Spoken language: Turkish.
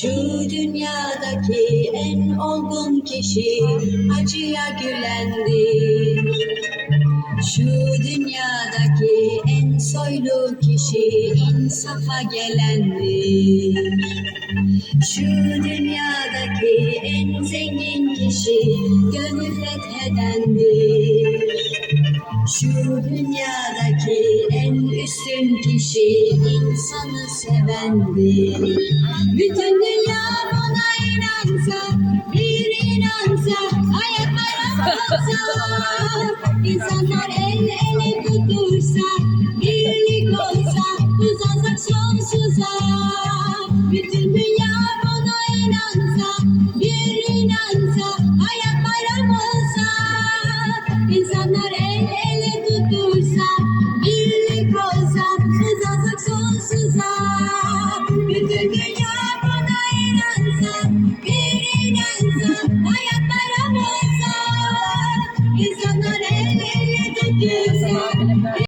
Şu dünyadaki en olgun kişi acıya gülendir. Şu dünyadaki en soylu kişi insafa gelendir. Şu dünyadaki en zengin kişi gönül fethedendir. Şu dünyadaki en üstün kişi insanı sevendir. Bütün dünya buna inansa, bir inansa, ayaklara kalksa, insanlar el ele tutursa, birlik olsa, uzansak sonsuza. Bütün dünya buna inansa, bir inansa, ayaklara kalksa, insanlar